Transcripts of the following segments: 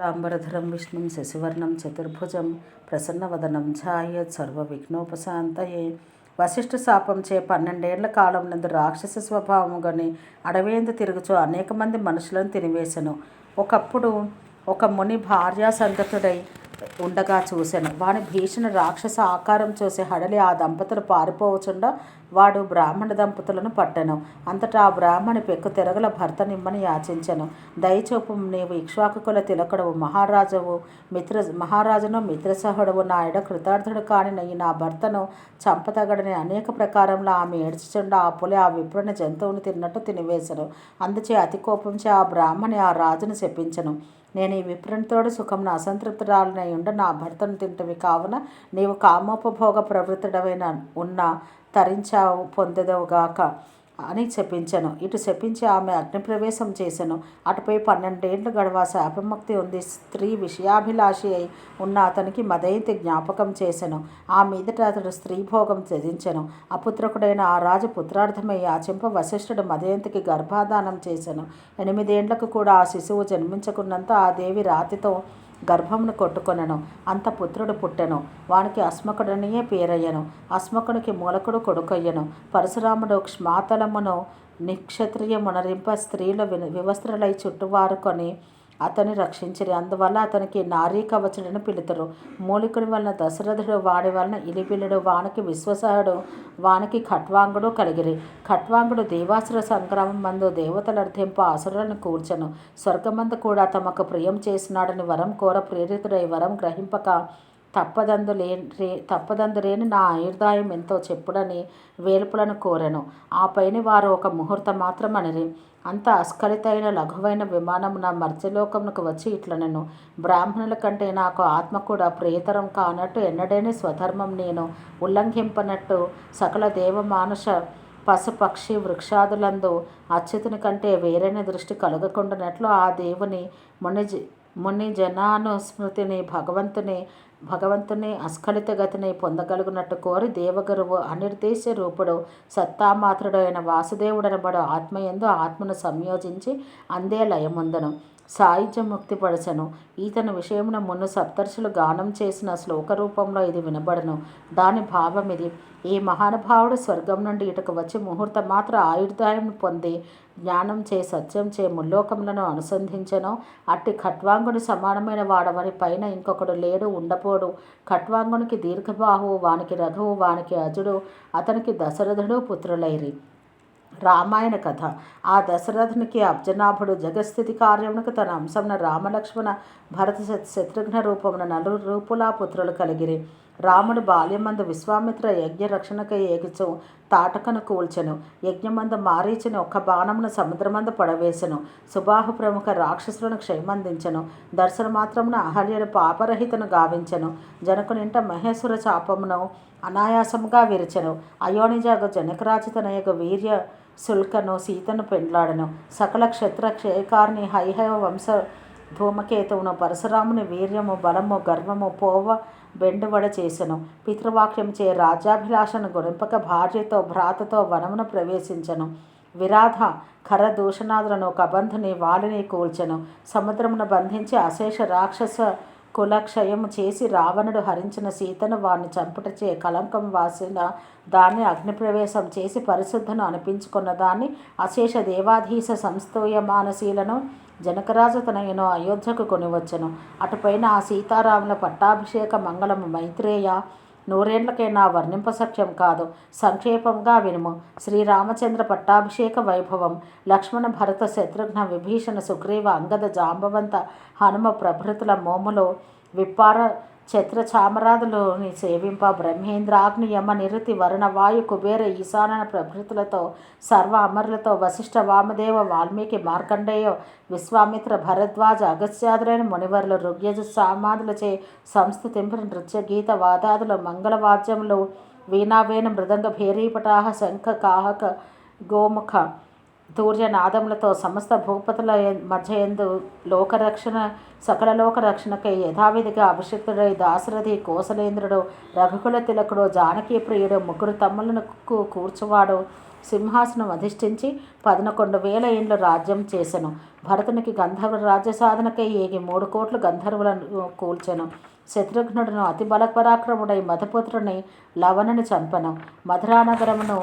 లాంబరధరం విష్ణుం శశివర్ణం చతుర్భుజం ప్రసన్నవదనం ఛాయత్ సర్వవిఘ్నోపశాంతయే. వశిష్ఠ శాపంచే పన్నెండేళ్ళ కాలం నందు రాక్షస స్వభావముగని అడవేందు తిరుగుచు అనేక మంది మనుషులను తినివేశను ఒకప్పుడు ఒక ముని భార్యా సంగతుడై ఉండగా చూశాను వాని భీషణ రాక్షస ఆకారం చూసి హడలి ఆ దంపతులు పారిపోవచుండా వాడు బ్రాహ్మణ దంపతులను పట్టెను. అంతటా ఆ బ్రాహ్మణి పెక్కు తిరగల భర్త నిమ్మని యాచించెను. దయచూపు నీవు ఇక్ష్వాకుల తిలకడవు. మహారాజువు మిత్ర మహారాజును మిత్రసహుడవు. నా ఎడ కృతార్థుడు కాని నా భర్తను చంపతగడని అనేక ప్రకారంలో ఆమె ఏడ్చుచుండ ఆ పులి ఆ విప్రుని జంతువుని తిన్నట్టు తినివేశను అందుచే అతి కోపంచే ఆ బ్రాహ్మణి ఆ రాజును శపించను. నేను ఈ విప్రణతోడు సుఖమును అసంతృప్తురాలనై ఉండ నా భర్తను తింటవి కావున నీవు కామోపభోగ ప్రవృత్తుడవైన ఉన్న తరించావు పొందదవుగాక అని చెప్పించను. ఇటు చెప్పించి ఆమె అగ్నిప్రవేశం చేశాను అటుపై పన్నెండేండ్లు గడవ శాపముక్తి ఉంది. స్త్రీ విషయాభిలాషి అయి ఉన్న అతనికి మదయంతి జ్ఞాపకం చేశాను ఆ మీదట అతడు స్త్రీ భోగం అపుత్రకుడైన ఆ రాజు పుత్రార్థమై చెంప వశిష్ఠుడు మదయంతికి గర్భాధానం చేశాను ఎనిమిదేండ్లకు కూడా ఆ శిశువు జన్మించకున్నంత ఆ దేవి రాతితో గర్భమును కొట్టుకొనను. అంత పుత్రుడు పుట్టెను. వానికి అస్మకుడనియే పేరయ్యను. అస్మకునికి మూలకుడు కొడుకయ్యను. పరశురాముడు క్షమాతలమును నిక్షత్రియమునరింప స్త్రీలు వి వివస్త్రలై చుట్టువారుకొని అతన్ని రక్షించిరి. అందువల్ల అతనికి నారీ కవచుడని పిలుతారు. మూలికుడి వలన దశరథుడు వాడి వలన ఇలిపిల్లుడు వానికి విశ్వసహుడు వానికి ఖట్వాంగుడు కలిగిరి. ఖట్వాంగుడు దేవాసుర సంగ్రామం మందు దేవతలర్థింప అసురులను కూర్చను. స్వర్గమందు కూడా తమకు ప్రియం చేసినాడని వరం కోర ప్రేరితుడై వరం గ్రహింపక తప్పదందు లే రే తప్పదందు లేని నా ఆయుర్దాయం ఎంతో చెప్పుడని వేల్పులను కోరెను. ఆ పైన వారు ఒక ముహూర్తం మాత్రం అనిరి అంత అస్ఖలితైన లఘువైన విమానం నా మర్త్యలోకమునకు వచ్చి ఇట్లనెను. బ్రాహ్మణుల కంటే నాకు ఆత్మ కూడా ప్రియతరం కానట్టు ఎన్నడైనా స్వధర్మం నేను ఉల్లంఘింపనట్టు సకల దేవ మానుష పశుపక్షి వృక్షాదులందు అచ్యుతుని కంటే వేరైన దృష్టి కలగకుండానట్లు ఆ దేవుని ముని ముని జనానుస్మృతిని భగవంతుని భగవంతుని అస్ఖలిత గతిని పొందగలుగునట్టు కోరి దేవగురువు అనిర్దేశ రూపుడు సత్తామాత్రుడైన వాసుదేవుడనబడు ఆత్మయందు ఆత్మను సంయోజించి అందే లయముందను. సాహిత్యం ముక్తిపరచను ఈతని విషయమున మున్ను సప్తర్షులు గానం చేసిన శ్లోక రూపంలో ఇది వినబడను. దాని భావం ఇది. ఈ మహానుభావుడు స్వర్గం నుండి ఇటుకు వచ్చి ముహూర్తం మాత్ర ఆయుర్దాయం పొంది జ్ఞానం చే సత్యం చే ముల్లోకములను అనుసంధించను. అట్టి ఖట్వాంగుని సమానమైన వాడవని పైన ఇంకొకడు లేడు ఉండపోడు. ఖట్వాంగునికి దీర్ఘబాహువు వానికి రఘువు వానికి అజుడు అతనికి దశరథుడు పుత్రులైరి. రామాయణ కథ. ఆ దశరథునికి అబ్జనాభుడు జగస్థితి కార్యమునకు తన అంశమున రామలక్ష్మణ భరత శత్రుఘ్న రూపమున నలు రూపులా పుత్రులు కలిగిరి. రాముడు బాల్యమందు విశ్వామిత్ర యజ్ఞ రక్షణకై ఏగిచు తాటకను కూల్చెను. యజ్ఞమందు మారీచిన ఒక్క బాణమును సముద్రమందు పడవేసెను. సుబాహు ప్రముఖ రాక్షసులను క్షయమందించెను. దర్శన మాత్రమున అహల్యను పాపరహితను గావించెను. జనకునింట మహేశ్వర చాపమును అనాయాసముగా విరిచెను. అయోనిజాగ జనకరాజితనయగ వీర్య శుల్కను సీతను పెండ్లాడను. సకల క్షత్ర క్షయకారిణి హైహవ వంశ ధూమకేతువును పరశురాముని వీర్యము బలము గర్వము పోవ బెండువడ చేసెను. పితృవాక్యం చే రాజ్యాభిలాషను గురింపక భార్యతో భ్రాతతో వనమును ప్రవేశించను. విరాధ ఖర దూషణాదులను కబంధుని వాలిని కూల్చెను. సముద్రమును బంధించి అశేష రాక్షస కులక్షయము చేసి రావణుడు హరించిన సీతను వారిని చంపుటచే కలంకం వాసిన దాన్ని అగ్నిప్రవేశం చేసి పరిశుద్ధను అనిపించుకున్న దాన్ని అశేష దేవాధీశ సంస్థూయమానశీలను జనకరాజు తనయును అయోధ్యకు కొనివచ్చెను. అటుపైన ఆ సీతారాముల పట్టాభిషేక మంగళము మైత్రేయ నూరేండ్లకైనా వర్ణింపసఖ్యం కాదు. సంక్షేపంగా వినుము. శ్రీరామచంద్ర పట్టాభిషేక వైభవం. లక్ష్మణ భరత శత్రుఘ్న విభీషణ సుగ్రీవ అంగద జాంబవంత హనుమ ప్రభృతుల మోములు విప్పార ఛత్ర చామరాదులోని సేవింప బ్రహ్మేంద్రాగ్ని యమ నిరుతి వరుణ వాయు కుబేర ఈశాన ప్రభృతులతో సర్వ అమరులతో వశిష్ఠ వామదేవ వాల్మీకి మార్కండేయ విశ్వామిత్ర భరద్వాజ అగస్త్యాదులైన మునివర్లు ఋగ్యజ సామాదులచే సంస్థతింపిన నృత్య గీత వాదాదులు మంగళవాద్యములు వీణావేణ మృదంగ భేరీపటాహ శంఖ కాహక గోముఖ తూర్యనాదములతో సమస్త భూపతుల మధ్య ఎందు లోకరక్షణ సకల లోకరక్షణకై యథావిధిగా అభిషిక్తుడై దాశరథి కోసలేంద్రుడు రఘుకుల తిలకుడు జానకీ ప్రియుడు ముగ్గురు తమ్ములను కూర్చువాడు. సింహాసనం అధిష్ఠించి పదనకొండు వేల ఇండ్లు రాజ్యం చేసెను. భరతునికి గంధర్వ రాజ్య సాధనకై ఏగి మూడు కోట్లు గంధర్వులను కూల్చెను. శత్రుఘ్నుడును అతి బలపరాక్రముడై మధుపుత్రుని లవణుని చంపెను. మధురానగరమును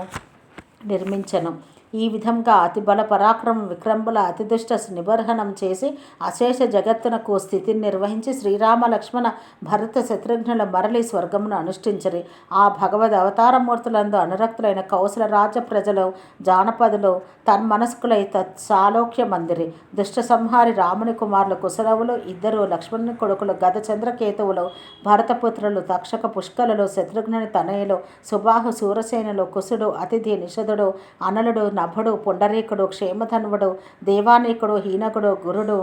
నిర్మించెను. ఈ విధంగా అతి బల పరాక్రమ విక్రంబుల అతిదుష్ట నిబర్హణం చేసి అశేష జగత్తునకు స్థితిని నిర్వహించి శ్రీరామ లక్ష్మణ భరత శత్రుఘ్నుల మరలి స్వర్గమును అనుష్ఠించరి. ఆ భగవద్ అవతారమూర్తులందు అనురక్తులైన కౌశల రాజ ప్రజలు జానపదులు తన్మనస్కులై తత్సాలోక్య మందిరి దుష్ట సంహారి రాముని కుమారులు కుశలవులు ఇద్దరు లక్ష్మణుని కొడుకులు గత చంద్రకేతువులు భరతపుత్రులు తక్షక పుష్కలలో శత్రుఘ్నుని తనయులు సుబాహు సూరసేనులు కుశుడు అతిథి నిషధుడు అనలుడు నభుడు పుండరీకుడు క్షేమధనువుడు దేవానీకుడు హీనకుడు గురుడు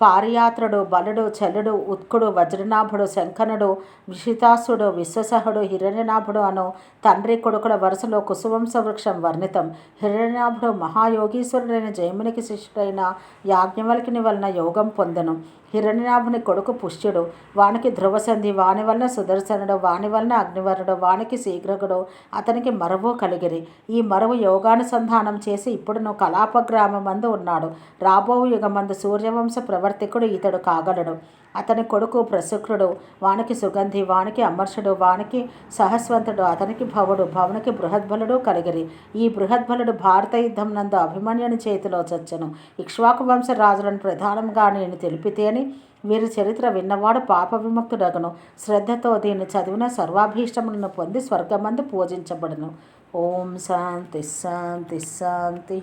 పారియాత్రుడు బలుడు చలుడు ఉత్కుడు వజ్రనాభుడు శంఖనుడు విషితాసుడు విశ్వసహుడు హిరణ్యనాభుడు అను తండ్రి కొడుకుల వరుసలో కుసువంశ వృక్షం వర్ణితం. హిరణ్యనాభుడు మహాయోగీశ్వరుడైన జయమునికి శిష్యుడైన యాజ్ఞవల్కిని వలన యోగం పొందను. హిరణ్యనాభుని కొడుకు పుష్యుడు. వానికి ధ్రువసంధి వాని వలన సుదర్శనుడు వాని వలన అగ్నివరుడు వానికి శీఘ్రగుడు అతనికి మరువు కలిగిరి. ఈ మరువు యోగానుసంధానం చేసి ఇప్పుడును కలాప గ్రామమందు ఉన్నాడు. రాబో యుగమందు సూర్యవంశ ప్రవర్తకుడు ఇతడు కాగలడు. అతని కొడుకు ప్రశుక్రుడు వానికి సుగంధి వానికి అమర్షుడు వానికి సహస్వంతుడు అతనికి భవుడు భవనికి బృహద్బలుడు కలిగిరి. ఈ బృహద్బలుడు భారత యుద్ధం నందు అభిమన్యుని చేతిలో చచ్చను. ఇక్ష్వాకు వంశ రాజులను ప్రధానంగా నేను తెలిపితేని వీరి చరిత్ర విన్నవాడు పాప విముక్తుడగను. శ్రద్ధతో దీన్ని చదివిన సర్వాభీష్టములను పొంది స్వర్గమందు పూజించబడును. ఓం శాంతి శాంతి శాంతి.